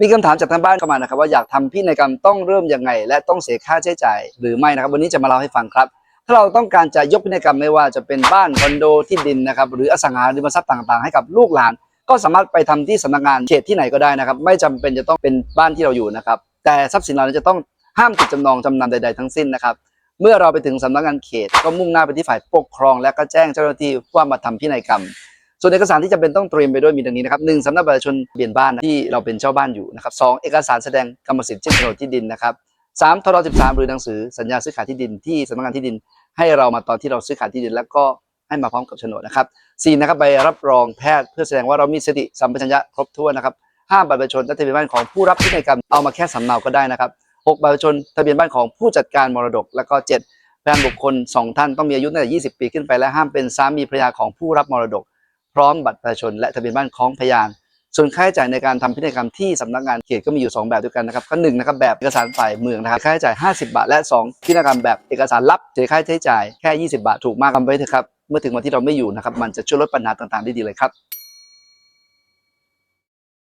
มีคำถามจากทางบ้านเข้ามานะครับว่าอยากทำพินัยกรรมต้องเริ่มยังไง และต้องเสียค่าใช้จ่ายหรือไม่นะครับ วันนี้จะมาเล่าให้ฟังครับ ถ้าเราต้องการจะยกพินัยกรรมไม่ว่าจะเป็นบ้านคอนโดที่ดินนะครับหรืออสังหาริมทรัพย์ต่าง ๆ ให้กับลูกหลาน ก็สามารถไปทำที่สำนักงานเขตที่ไหนก็ได้นะครับ ไม่จำเป็นจะต้องเป็นบ้านที่เราอยู่นะครับ แต่ทรัพย์สินเหล่าจะต้องห้ามติดจำนองจำนำใด ๆ ทั้งสิ้นนะครับเมื่อเราไปถึงสำนักงานเขตก็มุ่งหน้าไปที่ฝ่ายปกครอง และก็แจ้งเจ้าหน้าที่ว่ามาทำพินัยกรรม ส่วนเอกสารที่จำเป็นต้องเตรียมไปด้วยมีดังนี้นะครับหนึ่งสำเนาบัตรประชาชนทะเบียนบ้านที่เราเป็นเจ้าบ้านอยู่นะครับสองเอกสารแสดงกรรมสิทธิ์เช่นโฉนดที่ดินนะครับสามทรสิบสามหรือหนังสือสัญญาซื้อขายที่ดินที่สำนักงานที่ดิน ให้เรามาตอนที่เราซื้อขายที่ดิน แล้วก็ให้มาพร้อมกับโฉนดนะครับสี่นะครับใบรับรองแพทย์เพื่อแสดงว่าเรามีสติสัมปชัญญะครบถ้วนนะครับห้าบัตรประชาชนและทะเบียนบ้านของผู้รับพินัยกรรมเอามาแค่สำเนาก็ได้นะครับหกบัตรประชาชนทะเบียนบ้านของผู้จัดการมรดก แล้วก็เจ็ดพยานบุคคลสองท่านต้องมีอายุตั้งแต่20 ปีขึ้นไปและห้ามเป็นสามีภรรยาของผู้รับมรดก พร้อมบัตรประชาชนและทะเบียนบ้านของพยาน ส่วนค่าใช้จ่ายในการทำพินัยกรรมที่สำนักงานเขตก็มีอยู่ 2 แบบด้วยกันนะครับก็หนึ่งนะครับแบบเอกสารฝ่ายเมืองนะครับค่าใช้จ่าย 50 บาท และ 2 พินัยกรรมแบบเอกสารลับเสียค่าใช้จ่ายแค่ 20 บาทถูกมากทำไว้เถอะครับเมื่อถึงวันที่เราไม่อยู่นะครับมันจะช่วยลดปัญหาต่างๆได้ดีเลยครับ